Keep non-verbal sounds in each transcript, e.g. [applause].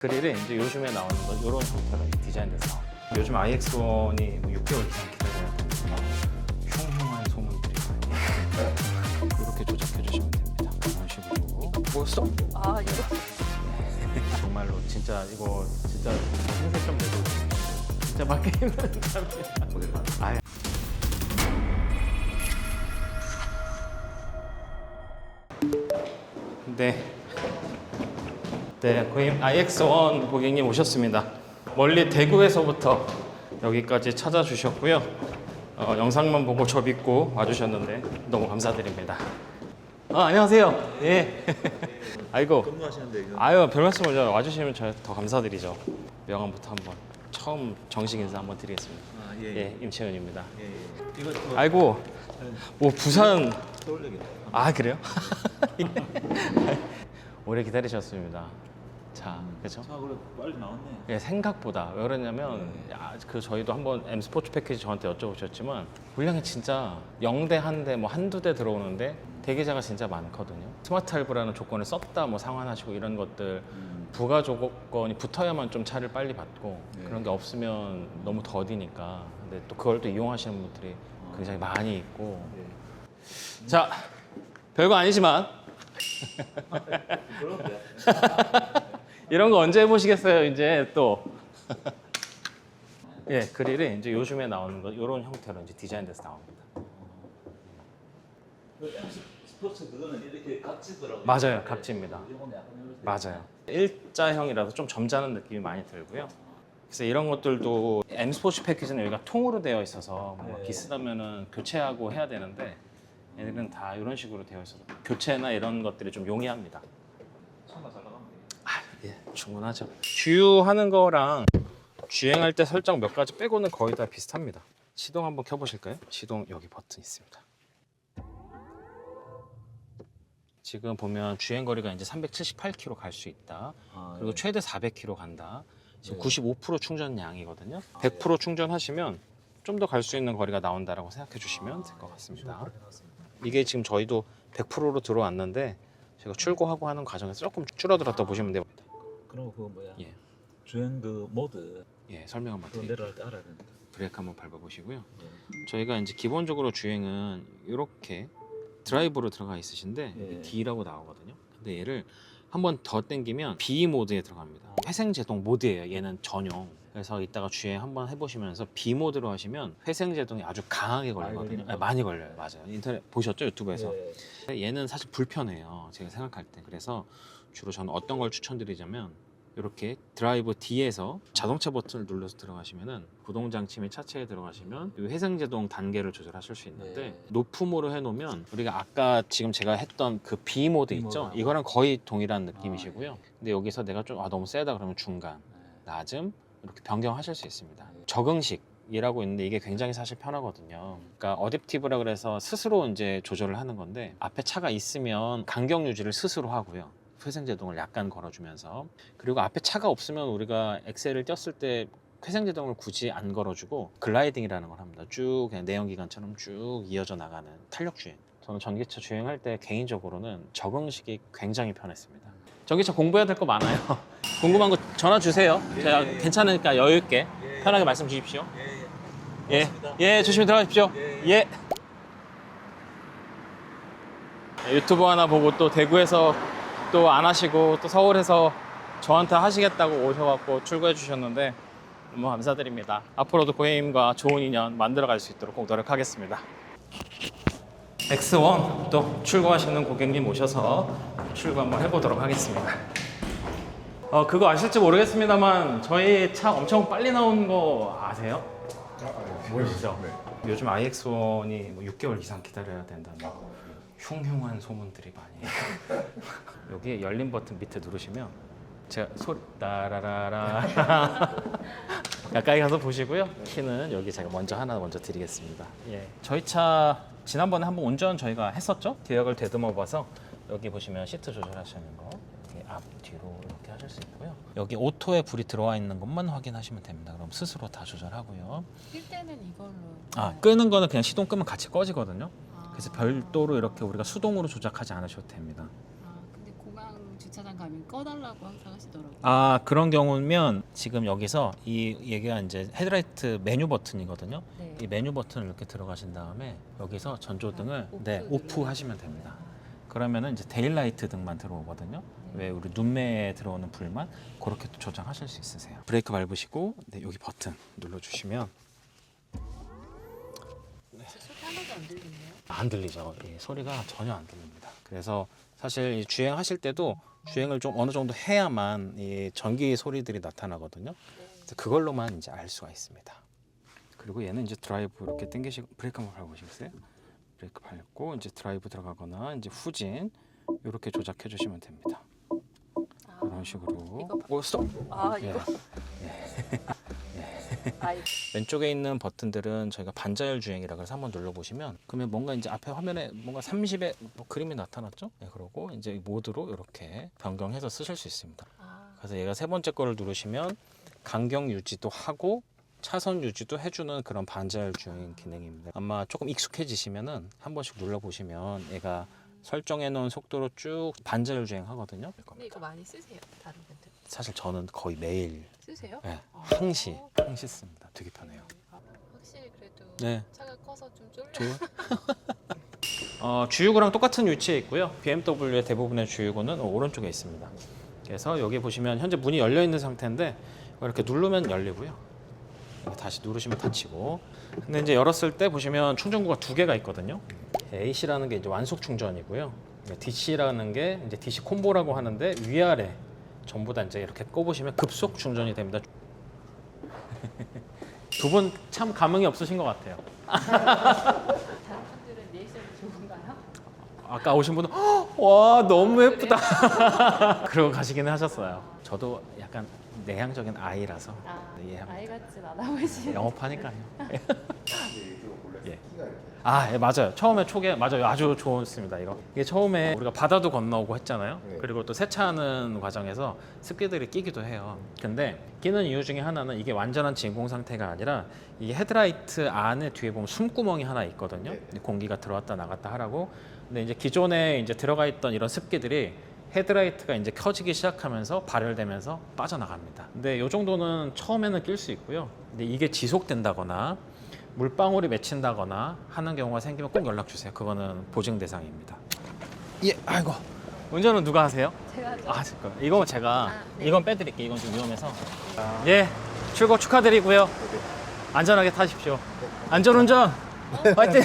그릴이 이제 요즘에 나오는 거 이런 형태로 디자인돼서. 요즘 iX1이 뭐 6개월 이상 기다려야 되니까 흉흉한 소문들이 많이 [laughs] 이렇게 조작해 주시면 됩니다. 이런 식으로 뭐써? 아 이거 정말로 진짜 이거 진짜 생색 좀 내고 진짜 맞기 힘든. 아유. 네. 네, 고객님 iX1 고객님 오셨습니다. 멀리 대구에서부터 여기까지 찾아주셨고요. 어, 영상만 보고 저 믿고 와주셨는데 너무 감사드립니다. 아, 안녕하세요. 예. [laughs] 아이고. 근무하시는데 이거 아유 별 말씀을요 와주시면 저더 감사드리죠 명함부터 한번 처음 정식 인사 한번 드리겠습니다 아, 예, 예 임채은입니다 예, 예. 이거 뭐 아이고 뭐 부산 서울역이다. 아 그래요 [laughs] 오래 기다리셨습니다 자 그렇죠 차 그래 빨리 나왔네. 예, 생각보다. 왜 그러냐면 야, 그 저희도 한번 M 스포츠 패키지 저한테 여쭤보셨지만 물량이 진짜 0대 한대뭐 한두 대 들어오는데 대기자가 진짜 많거든요. 스마트 할부라는 조건을 썼다 뭐 상환하시고 이런 것들 부가 조건이 붙어야만 좀 차를 빨리 받고 네. 그런 게 없으면 너무 더디니까. 근데 또 그걸 또 이용하시는 분들이 굉장히 많이 있고. 예. 자 별거 아니지만. 그런데 [laughs] 이런 거 언제 해보시겠어요 이제 또 [laughs] 예, 그릴이 이제 요즘에 나오는 거 이런 형태로 이제 디자인돼서 나옵니다. 그 MC 스포츠 그거는 이렇게 각지더라고요. 맞아요, 각지입니다. 이거는 약간 이렇게 맞아요. 일자형이라서 좀 점잖은 느낌이 많이 들고요. 그래서 이런 것들도 M 스포츠 패키지는 여기가 통으로 되어 있어서 뭐 네. 비슷하면은 교체하고 해야 되는데 얘들은 다 이런 식으로 되어 있어서 교체나 이런 것들이 좀 용이합니다. 아, 예, 충분하죠. 주유하는 거랑 주행할 때 설정 몇 가지 빼고는 거의 다 비슷합니다. 시동 한번 켜보실까요? 시동 여기 버튼 있습니다. 지금 보면 주행 거리가 이제 378km 갈 수 있다. 아, 그리고 최대 400km 간다. 지금 네. 95% 충전량이거든요. 100% 충전하시면 좀 더 갈 수 있는 거리가 나온다라고 생각해 주시면 될 것 같습니다. 이게 지금 저희도 100%로 들어왔는데 제가 출고하고 하는 과정에서 조금 줄어들었다 보시면 돼요. 그럼 그거 뭐야? 예. 주행 그 모드 예, 설명 한번 그거 드릴게요. 내려갈 때 알아야 된다. 브레이크 한번 밟아보시고요. 예. 저희가 이제 기본적으로 주행은 이렇게 드라이브로 들어가 있으신데 예. D라고 나오거든요. 근데 얘를 한 번 더 당기면 B 모드에 들어갑니다. 회생 제동 모드예요. 얘는 전용. 그래서 이따가 주행 한번 해보시면서 B 모드로 하시면 회생 제동이 아주 강하게 걸리거든요. 네, 많이 걸려요. 맞아요. 인터넷 보셨죠? 유튜브에서. 예. 얘는 사실 불편해요. 제가 생각할 때. 그래서 주로 저는 어떤 걸 추천드리자면 이렇게 드라이브 D에서 자동차 버튼을 눌러서 들어가시면은 구동 장치 및 차체에 들어가시면 이 회생 제동 단계를 조절하실 수 있는데 네. 높음으로 해놓으면 우리가 아까 지금 제가 했던 그 B 모드 있죠? 이거랑 거의 동일한 느낌이시고요. 근데 여기서 내가 좀 아, 너무 세다 그러면 중간, 네. 낮음 이렇게 변경하실 수 있습니다. 적응식 이라고 있는데 이게 굉장히 사실 편하거든요. 그러니까 어댑티브라 그래서 스스로 이제 조절을 하는 건데 앞에 차가 있으면 간격 유지를 스스로 하고요. 회생 제동을 약간 걸어주면서 그리고 앞에 차가 없으면 우리가 엑셀을 띄었을 때 회생 제동을 굳이 안 걸어주고 글라이딩이라는 걸 합니다. 쭉 그냥 내연기관처럼 쭉 이어져 나가는 탄력 주행. 저는 전기차 주행할 때 개인적으로는 적응식이 굉장히 편했습니다. 전기차 공부해야 될 거 많아요. [laughs] 궁금한 거 전화 주세요. 제가 예, 예. 괜찮으니까 여유 있게 예. 편하게 말씀 주십시오. 예. 예. 예. 예, 조심히 들어가십시오. 예, 예. 유튜브 하나 보고 또 대구에서 또안 하시고 또 서울에서 저한테 하시겠다고 오셔갖고 출고해 주셨는데 너무 감사드립니다. 앞으로도 고객님과 좋은 인연 만들어 갈 수 있도록 꼭 노력하겠습니다. X1 또 출고하시는 고객님 오셔서 출고 한번 해보도록 하겠습니다. 어, 그거 아실지 모르겠습니다만 저희 차 엄청 빨리 나온 거 아세요? 모르시죠? 요즘 iX1이 뭐 6개월 이상 기다려야 된다는 흉흉한 소문들이 많이 [laughs] 여기 열린 버튼 밑에 누르시면 제가 소리 따라라라. [laughs] 가까이 가서 보시고요. 키는 여기 제가 먼저 하나 먼저 드리겠습니다. 예. 저희 차 지난번에 한번 운전 저희가 했었죠? 기억을 되듬어 봐서 여기 보시면 시트 조절하시는 거 앞 뒤로 이렇게 하실 수 있고요. 여기 오토에 불이 들어와 있는 것만 확인하시면 됩니다. 그럼 스스로 다 조절하고요. 낄 때는 이걸로. 아 끄는 거는 그냥 시동 끄면 같이 꺼지거든요. 아. 그래서 별도로 이렇게 우리가 수동으로 조작하지 않으셔도 됩니다. 아 근데 공항 주차장 가면 꺼달라고 항상 하시더라고요. 아 그런 경우면 지금 여기서 이 얘기가 이제 헤드라이트 메뉴 버튼이거든요. 네. 이 메뉴 버튼을 이렇게 들어가신 다음에 여기서 전조등을 아, 오프 네 오프 누르면 하시면 됩니다. 그러면은 이제 데일라이트 등만 들어오거든요. 왜 우리 눈매에 들어오는 불만 그렇게 또 조정하실 수 있으세요. 브레이크 밟으시고 네, 여기 버튼 눌러주시면 소리 하나도 안 들리네요. 안 들리죠. 이 소리가 전혀 안 들립니다. 그래서 사실 이 주행하실 때도 주행을 좀 어느 정도 해야만 이 전기 소리들이 나타나거든요. 그래서 그걸로만 이제 알 수가 있습니다. 그리고 얘는 이제 드라이브 이렇게 당기시고 브레이크 한번 밟으시겠어요? 브레이크 밟고 이제 드라이브 들어가거나 이제 후진 이렇게 조작해 주시면 됩니다. 아, 이런 식으로. 이거 오 스톱. 아 예. 이거. 아 이거. 왼쪽에 있는 버튼들은 저희가 반자율 주행이라 그래서 한번 눌러보시면 그러면 뭔가 이제 앞에 화면에 뭔가 30의 뭐 그림이 나타났죠? 네, 그러고 이제 이 모드로 이렇게 변경해서 쓰실 수 있습니다. 아, 그래서 얘가 세 번째 거를 누르시면 간격 유지도 하고 차선 유지도 해주는 그런 반자율 주행 기능입니다. 아마 조금 익숙해지시면은 한 번씩 눌러보시면 얘가 설정해 놓은 속도로 쭉 반자율 주행하거든요. 근데 이거 많이 쓰세요 다른 분들 사실 저는 거의 매일 쓰세요? 네, 아. 항시 항시 씁니다. 되게 편해요. 아, 확실히 그래도 네. 차가 커서 좀 쫄려. 좋은. [laughs] 어, 주유구랑 똑같은 위치에 있고요. BMW의 대부분의 주유구는 오른쪽에 있습니다. 그래서 여기 보시면 현재 문이 열려 있는 상태인데 이렇게 누르면 열리고요. 다시 누르시면 닫히고. 근데 이제 열었을 때 보시면 충전구가 두 개가 있거든요. AC라는 게 이제 완속 충전이고요. DC라는 게 이제 DC 콤보라고 하는데 위아래 전부 다 이제 이렇게 꼽으시면 급속 충전이 됩니다. [laughs] 두 분 참 감흥이 없으신 것 같아요. 다른 분들은 리액션이 좋은가요? 아까 오신 분은 "헉, 와 너무 예쁘다 [laughs] 그러고 가시기는 하셨어요 저도 약간 내향적인 아이라서 아, 네, 이해합니다. 아이 같진 않아 보이시네. 영업하니까요 예. [laughs] 아 예, 맞아요. 처음에 초기에 맞아요. 아주 좋습니다 이거. 이게 처음에 우리가 바다도 건너오고 했잖아요. 그리고 또 세차하는 과정에서 습기들이 끼기도 해요. 근데 끼는 이유 중에 하나는 이게 완전한 진공 상태가 아니라 이 헤드라이트 안에 뒤에 보면 숨구멍이 하나 있거든요. 공기가 들어왔다 나갔다 하라고. 근데 이제 기존에 이제 들어가 있던 이런 습기들이 헤드라이트가 이제 켜지기 시작하면서 발열되면서 빠져나갑니다. 근데 이 정도는 처음에는 낄 수 있고요. 근데 이게 지속된다거나 물방울이 맺힌다거나 하는 경우가 생기면 꼭 연락 주세요. 그거는 보증 대상입니다. 예, 아이고. 운전은 누가 하세요? 제가 좀 아, 잠깐. 이거 제가 아, 네. 이건 빼드릴게요. 이건 좀 위험해서. 예, 출고 축하드리고요. 안전하게 타십시오. 안전 운전. 화이팅. [laughs]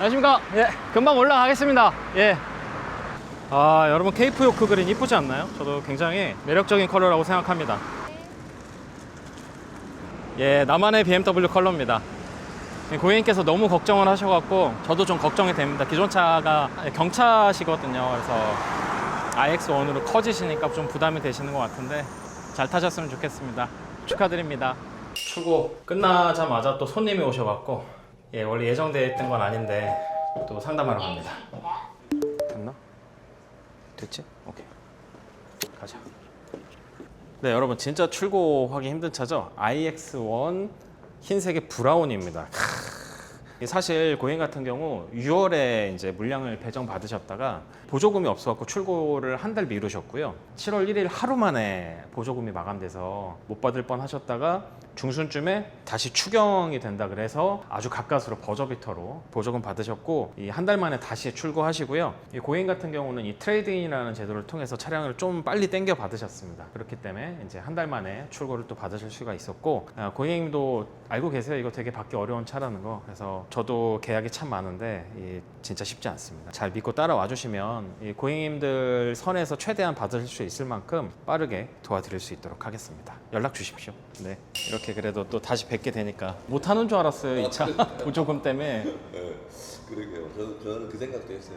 안녕하십니까? 예, 금방 올라가겠습니다. 예. 아, 여러분 케이프 요크 그린 이쁘지 않나요? 저도 굉장히 매력적인 컬러라고 생각합니다. 예, 나만의 BMW 컬러입니다. 고객님께서 너무 걱정을 하셔갖고 저도 좀 걱정이 됩니다. 기존 차가 경차시거든요. 그래서 iX1으로 커지시니까 좀 부담이 되시는 것 같은데 잘 타셨으면 좋겠습니다. 축하드립니다. 출고 끝나자마자 또 손님이 오셔갖고 예 원래 예정되어 있던 건 아닌데 또 상담하러 갑니다. 됐나? 됐지? 오케이. 가자. 네 여러분 진짜 출고하기 힘든 차죠? iX1 흰색의 브라운입니다. 크. 사실 고객 같은 경우 6월에 이제 물량을 배정 받으셨다가 보조금이 없어갖고 출고를 한 달 미루셨고요. 7월 1일 하루 만에 보조금이 마감돼서 못 받을 뻔 하셨다가 중순쯤에 다시 추경이 된다 그래서 아주 가까스로 버저비터로 보조금 받으셨고 이 한 달 만에 다시 출고하시고요. 이 고객 같은 경우는 이 트레이드인이라는 제도를 통해서 차량을 좀 빨리 땡겨 받으셨습니다. 그렇기 때문에 이제 한 달 만에 출고를 또 받으실 수가 있었고 아, 고객님도 알고 계세요. 이거 되게 받기 어려운 차라는 거. 그래서 저도 계약이 참 많은데 이 진짜 쉽지 않습니다. 잘 믿고 따라와 주시면 이 고객님들 선에서 최대한 받으실 수 있을 만큼 빠르게 도와드릴 수 있도록 하겠습니다. 연락 주십시오. 네. 이렇게 그래도 또 다시 뵙게 되니까 못 하는 줄 알았어요. 이 차 보조금 [laughs] 때문에. 예, 그러게요. 저는, 저는 그 생각도 했어요.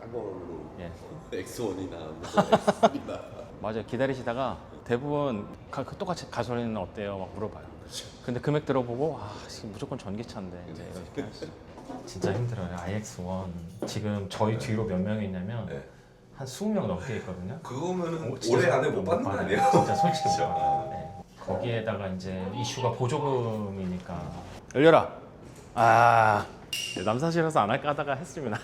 딴 걸로 예. 엑소원이나 무슨 엑스입니다. 맞아요. 기다리시다가 대부분 가, 그 똑같이 가솔린은 어때요? 막 물어봐요. 근데 금액 들어보고 아 지금 무조건 전기차인데 이제 이렇게 [laughs] 하시죠. 진짜 힘들어요. iX1 지금 저희 뒤로 몇 명이 있냐면 네. 한 20명 넘게 있거든요. 그거면은 진짜 올해 안에 못못 받는 거. 아니에요? 진짜 솔직히 못 [laughs] 진짜. 받아요. 네. 거기에다가 이제 이슈가 보조금이니까 열려라. 아 네, 남사시라서 안 할까 하다가 했습니다.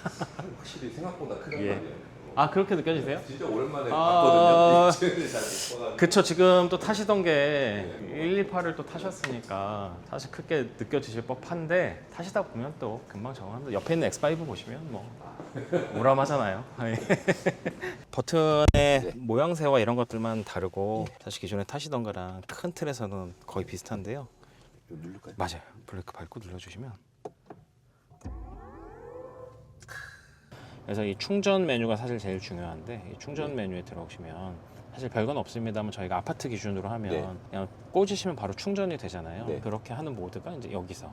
확실히 생각보다 크단 예. 말이에요. 아 그렇게 느껴지세요? 진짜 오랜만에 아. 봤거든요. 이제는 잘못 봐가지고. 그쵸 지금 또 타시던 게 128을 또 타셨으니까 사실 크게 느껴지실 법한데 타시다 보면 또 금방 적응합니다 옆에 있는 X5 보시면 뭐 우람하잖아요 [laughs] 버튼의 모양새와 이런 것들만 다르고 사실 기존에 타시던 거랑 큰 틀에서는 거의 비슷한데요 누를까요? 맞아요 브레이크 밟고 눌러주시면 그래서 이 충전 메뉴가 사실 제일 중요한데 이 충전 메뉴에 들어오시면 사실 별건 없습니다만 저희가 아파트 기준으로 하면 네. 그냥 꽂으시면 바로 충전이 되잖아요. 네. 그렇게 하는 모드가 이제 여기서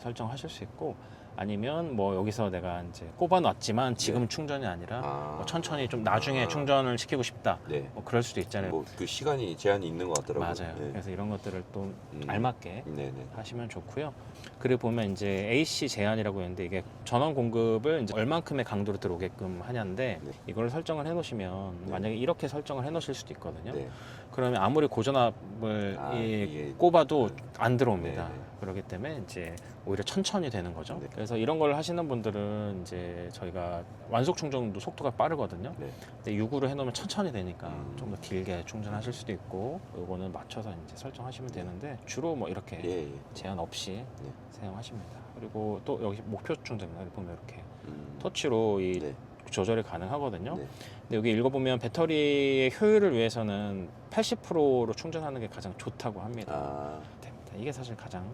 설정하실 수 있고 아니면 뭐 여기서 내가 이제 꼽아놨지만 지금 충전이 아니라 네. 아. 뭐 천천히 좀 나중에 아. 충전을 시키고 싶다. 네. 뭐 그럴 수도 있잖아요. 뭐 그 시간이 제한이 있는 것 같더라고요. 맞아요. 네. 그래서 이런 것들을 또 음. 알맞게 네네. 하시면 좋고요. 그리고 보면 이제 AC 제한이라고 했는데 이게 전원 공급을 이제 얼만큼의 강도로 들어오게끔 하냐인데 네. 이걸 설정을 해놓으시면 네. 만약에 이렇게 설정을 해놓으실 수도 있거든요. 네. 그러면 아무리 고전압을 아, 이 이게- 꼽아도 안 들어옵니다. 네, 네. 그렇기 때문에 이제 오히려 천천히 되는 거죠. 네. 그래서 이런 걸 하시는 분들은 이제 저희가 완속 충전도 속도가 빠르거든요. 네. 근데 6으로 해놓으면 천천히 되니까 음. 좀 더 길게 충전하실 수도 있고 요거는 맞춰서 이제 설정하시면 되는데 주로 뭐 이렇게 예, 예. 제한 없이 네. 사용하십니다. 그리고 또 여기 목표 충전기를 보면 이렇게 음. 터치로 이 네. 조절이 가능하거든요. 네. 근데 여기 읽어보면 배터리의 효율을 위해서는 80%로 충전하는 게 가장 좋다고 합니다. 아, 됩니다. 이게 사실 가장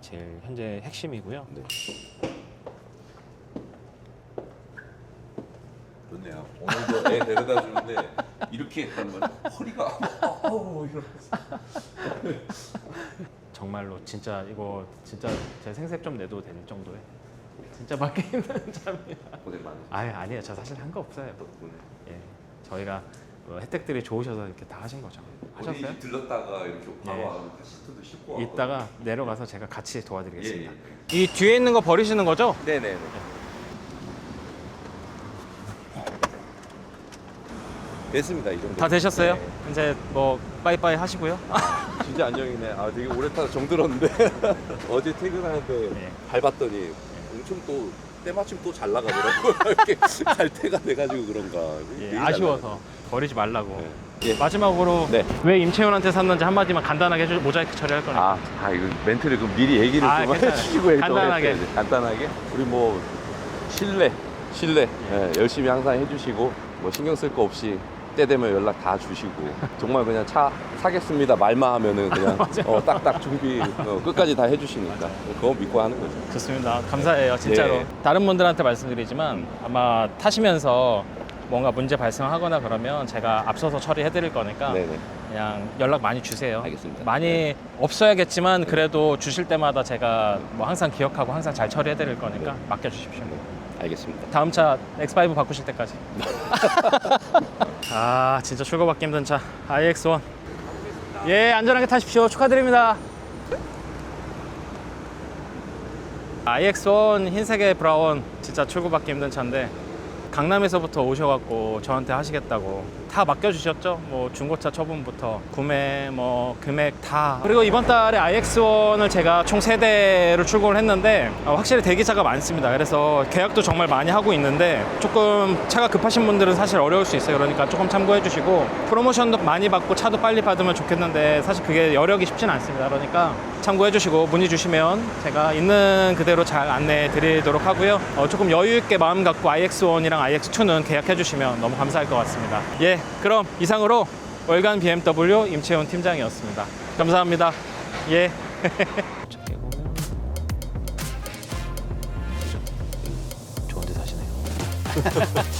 제일 현재 핵심이고요. 네. 좋네요. 오늘도 애 데려다 주는데 이렇게 했단 말이야. 허리가 아우 이러. 정말로 진짜 이거 진짜 제 생색 좀 내도 될 정도의 진짜 밖에 있는 잠이야. 고생 많으셨어요. 아예 아니에요. 저 사실 한 거 없어요. 덕분에. 예, 저희가 뭐 혜택들이 좋으셔서 이렇게 다 하신 거죠. 하셨어요? 어디 들렀다가 이렇게 바로 예. 와서 카시트도 싣고 와서. 이따가 내려가서 제가 같이 도와드리겠습니다. 예, 이 뒤에 있는 거 버리시는 거죠? 네네네. 됐습니다 이 정도. 다 되셨어요? 네. 이제 뭐 빠이빠이 하시고요. 진짜 안정이네. 아 되게 오래 타서 정들었는데 [laughs] 어제 퇴근할 때 네. 밟았더니 엄청 또 때마침 또 잘 나가더라고. [laughs] 이렇게 갈 때가 돼가지고 그런가. 예, 잘 아쉬워서 버리지 말라고. 나가네. 예. 마지막으로 네. 왜 임채훈한테 샀는지 한마디만 간단하게 해주 모자이크 처리할 거니까. 아, 아 이거 멘트를 그 미리 얘기를 아, 좀 괜찮아요. 해주시고 좀 간단하게. 했어야지. 간단하게. 우리 뭐 신뢰, 신뢰 예, 열심히 항상 해주시고 뭐 신경 쓸 거 없이 때 되면 연락 다 주시고 정말 그냥 차 사겠습니다 말만 하면은 그냥 [laughs] 어, 딱딱 준비 어, 끝까지 다 해주시니까 그거 믿고 하는 거죠. 좋습니다. 감사해요, 진짜로. 네. 다른 분들한테 말씀드리지만 아마 타시면서 뭔가 문제 발생하거나 그러면 제가 앞서서 처리해 드릴 거니까 네네. 그냥 연락 많이 주세요. 알겠습니다. 많이 네. 없어야겠지만 그래도 주실 때마다 제가 뭐 항상 기억하고 항상 잘 처리해 드릴 거니까 네. 맡겨 주십시오. 알겠습니다. 다음 차 X5 바꾸실 때까지. [laughs] 아 진짜 출고받기 힘든 차 iX1. 예 안전하게 타십시오. 축하드립니다. iX1 흰색의 브라운 진짜 출고받기 힘든 차인데 강남에서부터 오셔갖고 저한테 하시겠다고 다 맡겨주셨죠? 뭐 중고차 처분부터 구매 뭐 금액 다. 그리고 이번 달에 iX1을 제가 총 세대를 출고를 했는데 어, 확실히 대기차가 많습니다. 그래서 계약도 정말 많이 하고 있는데 조금 차가 급하신 분들은 사실 어려울 수 있어요. 그러니까 조금 참고해 주시고 프로모션도 많이 받고 차도 빨리 받으면 좋겠는데 사실 그게 여력이 쉽진 않습니다. 그러니까 참고해 주시고 문의 주시면 제가 있는 그대로 잘 안내해 드리도록 하고요. 어, 조금 여유 있게 마음 갖고 iX1이랑 iX2는 계약해 주시면 너무 감사할 것 같습니다. 예 그럼 이상으로 월간 BMW 임채훈 팀장이었습니다. 감사합니다. 예. [laughs] 좋은 데 사시네요 [laughs]